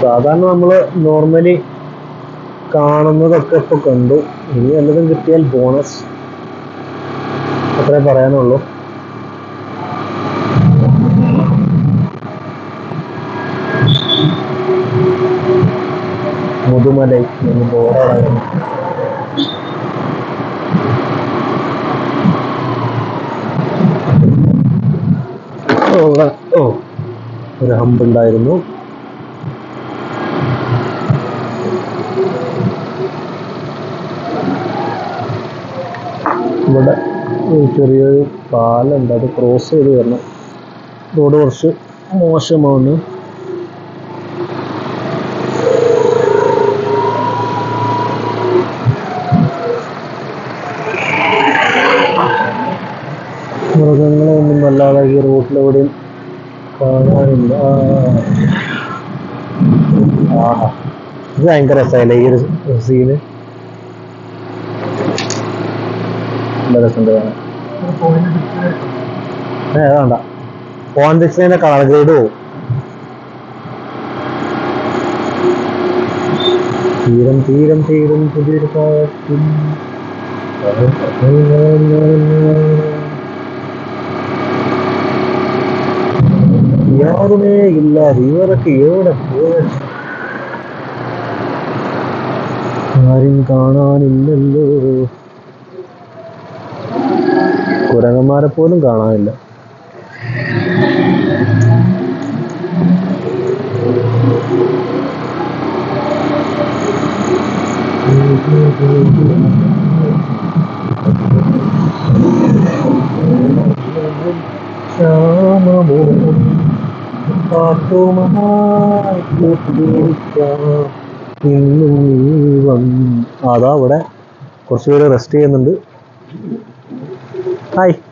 സാധാരണ നമ്മൾ നോർമലി കാണുന്നതൊക്കെ ഇപ്പൊ കണ്ടു. ഇനി വല്ലതും കിട്ടിയാൽ ബോണസ് അത്രേ പറയാനുള്ളൂ. മുതുമലൈ അവിടെ ഓ ഒരു ഹമ്പ് ഇവിടെ ചെറിയൊരു പാലുണ്ട്. അത് ക്രോസ് ചെയ്ത് വരണം റോഡ് കുറച്ച് മോശമാണ് മൃഗങ്ങളൊന്നും വല്ലാതെ ഈ റോട്ടിലെവിടെയും കാണാനില്ല. ഇത് ഭയങ്കര രസമല്ലേ ഈ ഒരു സീന് നല്ല രസമുണ്ട് കാണാൻ. ഏ ഫോൺ ഡിസ്പ്ലേന്റെ കളർ ഗ്രേഡ് പോകും തീരം തീരം തീരം പുതിയൊരു കാറ്റും. എവിടെ പോയ? ആരും കാണാനില്ലല്ലോ. കുരങ്ങന്മാരെ പോലും കാണാനില്ല. ഇന്നും നീ വന്നു. അതാ അവിടെ കുറച്ചുപേര് റെസ്റ്റ് ചെയ്യുന്നുണ്ട് Hi